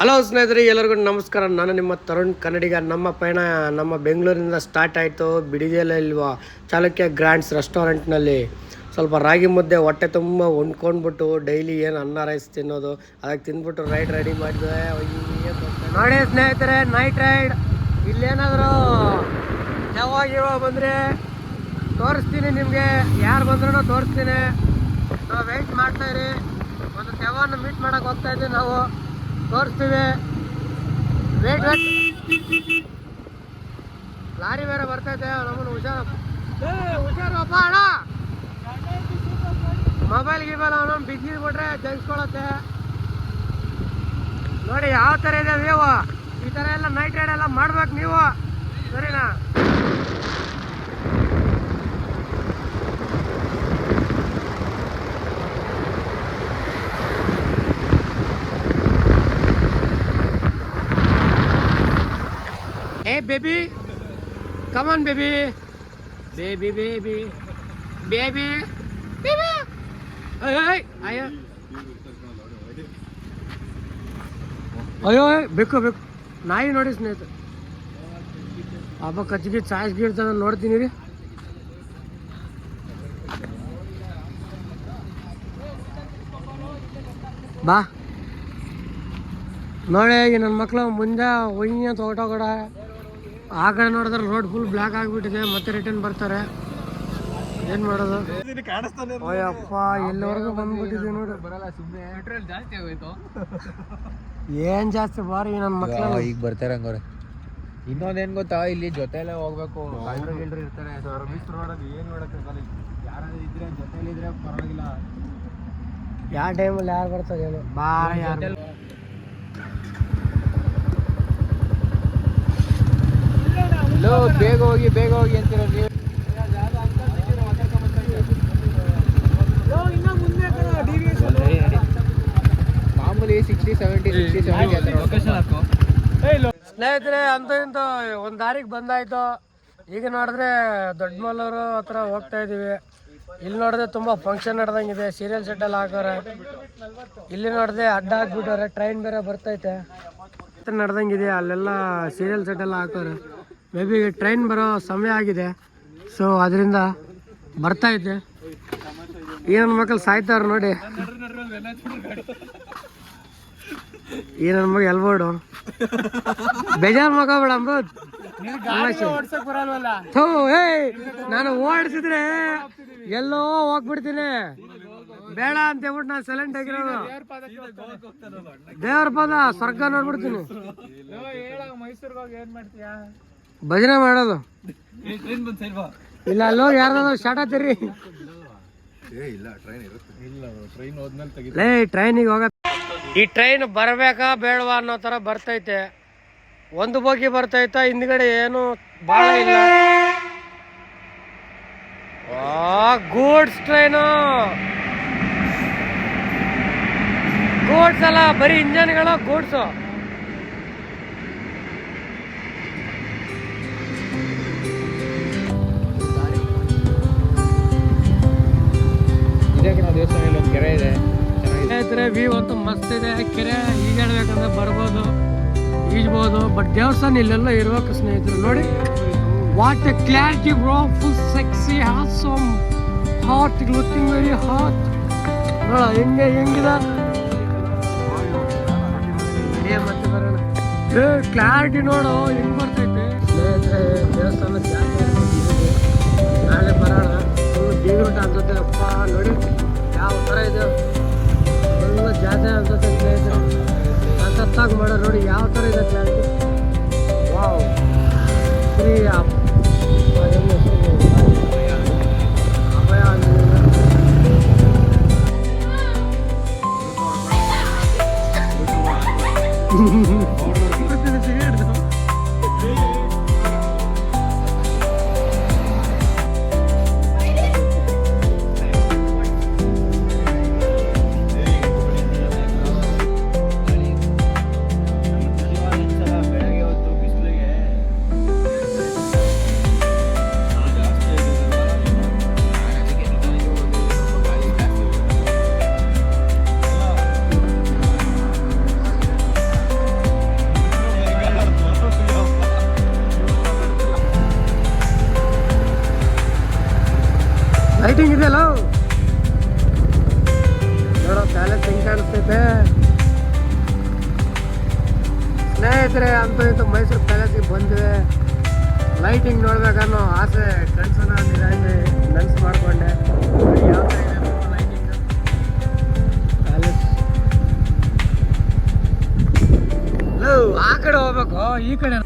Hello ಸ್ನೇಹಿತರೆ, ಎಲ್ಲರಿಗೂ ನಮಸ್ಕಾರ. ನಾನು ನಿಮ್ಮ ತರುಣ್ ಕನ್ನಡಿಗ. ನಮ್ಮ ಪಯಣ ನಮ್ಮ ಬೆಂಗಳೂರಿಂದ ಸ್ಟಾರ್ಟ್ ಆಯಿತು. ಬಿಡಿಗೆಯಲ್ಲಿರುವ ಚಾಲುಕ್ಯ ಗ್ರ್ಯಾಂಡ್ಸ್ ರೆಸ್ಟೋರೆಂಟ್ನಲ್ಲಿ. ಸ್ವಲ್ಪ ರಾಗಿ ಮುದ್ದೆ, ಹೊಟ್ಟೆ ತುಂಬ ಹೊಂದ್ಕೊಂಡ್ಬಿಟ್ಟು ಡೈಲಿ ಏನು ಅನ್ನ, ರೈಸ್ ತಿನ್ನೋದು. ಅದಕ್ಕೆ ತಿಂದ್ಬಿಟ್ಟು ರೈಡ್ ರೆಡಿ ಮಾಡಿದ್ವಿ. ನೋಡಿ ಸ್ನೇಹಿತರೆ, ನೈಟ್ ರೈಡ್. ಇಲ್ಲೇನಾದರೂ ಯಾವಾಗ ಇವಾಗ ಬಂದರೆ ತೋರಿಸ್ತೀನಿ ನಿಮಗೆ. ಯಾರು ಬಂದ್ರೂ ತೋರಿಸ್ತೀನಿ. ನಾವು ವೆಯ್ಟ್ ಮಾಡ್ತಾಯಿರಿ ಒಂದು ದೆವ್ವನ್ನ ಮೀಟ್ ಮಾಡೋಕ್ಕೆ ಹೋಗ್ತಾಯಿದ್ದೀವಿ ನಾವು. ತೋರಿಸ್ತೀವಿ ವೇಟ್ ಲಾರಿ ಬೇರೆ ಬರ್ತೈತೆ ನಮ್ಮನ್ನು ಹುಷಾರು ಏ, ಹುಷಾರಪ್ಪ ಅಣ್ಣ. ಮೊಬೈಲ್ ಗಿಬೈಲ್ ಅವನೊಂದು ಬಿಸಿ ಬಿಟ್ರೆ ಜಗಿಸ್ಕೊಳತ್ತೆ. ನೋಡಿ, ಯಾವ ಥರ ಇದೆ ನೀವು ಈ ಥರ ಎಲ್ಲ ನೈಟ್ ರೈಡ್ ಎಲ್ಲ ಮಾಡ್ಬೇಕು ನೀವು. ಸರಿನಾ? Baby baby, baby baby, baby. Hey hey, ಅಯ್ಯೋ ಅಯ್ಯೋ ಬೇಕು ಬೇಕು. ನಾಯಿ ನೋಡಿ ಸ್ನೇಹಿತ. ಹಬ್ಬ ಕಚ್ಚಿಗೆ ಚಾಯ್ಸ್ ಗೀಡ್ತಾನ ನೋಡ್ತೀನಿ ರೀ. ಬಾ. ನೋಡಿ ನನ್ನ ಮಕ್ಳು ಮುಂದೆ ಒಯ್ಯ ಅಂತ ಹೊರಟೋಗಡ ಆ ಕಡೆ ನೋಡಿದ್ರೆ ರೋಡ್ ಫುಲ್ ಬ್ಲಾಕ್ ಆಗಿಬಿಟ್ಟಿದೆ ಮತ್ತೆ ರಿಟರ್ನ್ ಬರ್ತಾರೆ. ಏನು ಮಾಡೋದು? ಅಯ್ಯಪ್ಪ ಎಲ್ಲಿವರೆಗೂ ಬಂದ್ಬಿಟ್ಟಿದೆ ನೋಡಿ. ಏನ್ ಜಾಸ್ತಿ ಬಾರಿ ನನ್ನ ಮಕ್ಳು. ಈಗ ಬರ್ತಾರೆ ಹಂಗವ್ರೆ. ಇನ್ನೊಂದೇನ್ ಗೊತ್ತಾ? ಇಲ್ಲಿ ಜೊತೆಲೆ ಹೋಗ್ಬೇಕು. ಗಂಡ್ರು ಗಿಲ್ರು ಇರ್ತಾರೆ. ಸರ್ವಿಸ್ ರೋಡಲ್ಲಿ ಏನ್ ಮಾಡಕ್ಕಾಗಲ್ಲ ಯಾರಾದ್ರೂ ಇದ್ರೆ ಜೊತೆಲಿ ಇದ್ರೆ ಪರವಾಗಿಲ್ಲ. ಯಾವ ಟೈಮಲ್ಲಿ ಯಾರು ಬರ್ತಾರೆ ಬಾರ ಯಾರು ಲೋ ಬೇಗ ಹೋಗಿ ಬೇಗ ಹೋಗಿ ಅಂತೀರ ನೀವು? ಮಾಮೂಲಿ ಸಿಕ್ಸ್ಟಿ ಸೆವೆಂಟಿ ಸಿಕ್ಸ್ಟಿ ಸೆವೆಂಟಿ ಸ್ನೇಹಿತರೆ ಅಂತ ಇಂತ ಒಂದು ದಾರಿಗೆ ಬಂದಾಯ್ತು. ಈಗ ನೋಡಿದ್ರೆ ದೊಡ್ಡಮಲ್ಲೂರು ಹತ್ರ ಹೋಗ್ತಾ ಇದೀವಿ ಇಲ್ಲಿ ನೋಡಿದ್ರೆ ತುಂಬಾ ಫಂಕ್ಷನ್ ನಡೆದಂಗಿದೆ ಸೀರಿಯಲ್ ಸೆಟ್ ಎಲ್ಲ ಹಾಕೋರೆ. ಇಲ್ಲಿ ನೋಡಿದ್ರೆ ಅಡ್ಡ ಹಾಕ್ಬಿಟ್ಟವ್ರೆ ಟ್ರೈನ್ ಬೇರೆ ಬರ್ತೈತೆ. ನಡೆದಂಗಿದೆ ಅಲ್ಲೆಲ್ಲ ಸೀರಿಯಲ್ ಸೆಟ್ ಎಲ್ಲ ಹಾಕೋರೆ. ಮೇ ಬಿ ಟ್ರೈನ್ ಬರೋ ಸಮಯ ಆಗಿದೆ. ಸೊ ಅದರಿಂದ ಬರ್ತಾ ಇದ್ದೆ. ಏನನ್ನ ಮಕ್ಕಳು ಸಾಯ್ತಾರ ನೋಡಿ. ಈ ನನ್ನ ಮಗ ಎಲ್ಬೋಡು? ಬೇಜಾರ್ ಮಗ ಬೇಡ ಅಮೃತ್ ನಾನು ಓಡಿಸಿದ್ರೆ ಎಲ್ಲೋ ಹೋಗ್ಬಿಡ್ತೀನಿ. ಬೇಡ ಅಂತ ಹೇಳ್ಬಿಟ್ಟು ನಾನು ಸೈಲೆಂಟ್ ಆಗಿರೋದು. ದೇವ್ರ ಪದ ಸ್ವರ್ಗ ನೋಡ್ಬಿಡ್ತೀನಿ. ಭಜನೆ ಮಾಡೋದು. ಇಲ್ಲ ಅಲ್ಲೋ ಯಾರ್ದಾದ್ರು ಶಾಟ ತಿರಿ ಲೇ ಟ್ರೈನಿಗೆ ಹೋಗ ಈ ಟ್ರೈನ್ ಬರಬೇಕಾ ಬೇಡವಾ ಅನ್ನೋ ಥರ ಬರ್ತೈತೆ. ಒಂದು ಬೋಗಿ ಬರ್ತೈತೆ ಹಿಂದ್ಗಡೆ ಏನು ಭಾಳ ಇಲ್ಲ. ಗೂಡ್ಸ್ ಟ್ರೈನು ಗೂಡ್ಸ್ ಅಲ್ಲ ಬರೀ ಇಂಜನ್ಗಳು ಗೂಡ್ಸು. ಸ್ನೇಹಿತರೆ ವ್ಯೂ ಅಂತೂ ಮಸ್ತ್ ಇದೆ. ಕೆರೆ ಈಜಾಡ್ಬೇಕಂದ್ರೆ ಬರ್ಬೋದು, ಈಜ್ಬೋದು ಬಟ್ ದೇವಸ್ಥಾನ ಇಲ್ಲೆಲ್ಲ ಇರ್ಬೇಕು ಸ್ನೇಹಿತರು. ನೋಡಿ what a clarity bro full sexy awesome hot looking very hot ನೋಡ, ಹೆಂಗೆ, ಹೆಂಗಿದೆ? ಮತ್ತೆ ಬರೋಣ. ಏ ಕ್ಲಾರಿಟಿ ನೋಡು, ಹೆಂಗ್ ಬರ್ತೈತೆ? ಸ್ನೇಹಿತರೆ ದೇವಸ್ಥಾನ ನಾಳೆ ಬರೋಣ. ಅನ್ಸುತ್ತೆ ಅಪ್ಪ, ನೋಡಿ, ಯಾವ ಥರ ಇದೆ. ಎಲ್ಲ ಜಾತ್ರೆ ಅಂತ ಸ್ನೇಹಿತರೆ ಸಖತ್ತಾಗಿ ಮಾಡೋ ನೋಡಿ ಯಾವ ಥರ ಇದೆ ಜಾತ್ರೆ ವಾವ್ ಶ್ರೀ Mm-hmm. ಲೈಟಿಂಗ್ ಇದೆಯಲ್ಲ ನೋಡೋ ಪ್ಯಾಲೇಸ್ ಹೆಂಗ್ ಕಾಣಿಸ್ತೈತೆ? ಸ್ನೇಹಿತರೆ, ಅಂತೂ ಇಂತೂ ಮೈಸೂರು ಪ್ಯಾಲೇಸಿಗೆ ಬಂದ್ವಿ ಲೈಟಿಂಗ್ ನೋಡ್ಬೇಕನ್ನೋ ಆಸೆ ಕನ್ಸನ ನಿರಾಸೆ ನನಸು ಮಾಡ್ಕೊಂಡೆ. ಯಾವ ಲೈಟಿಂಗ್ ಪ್ಯಾಲೇಸ್ ಲೋ ಆ ಕಡೆ ಹೋಗ್ಬೇಕು, ಈ ಕಡೆ.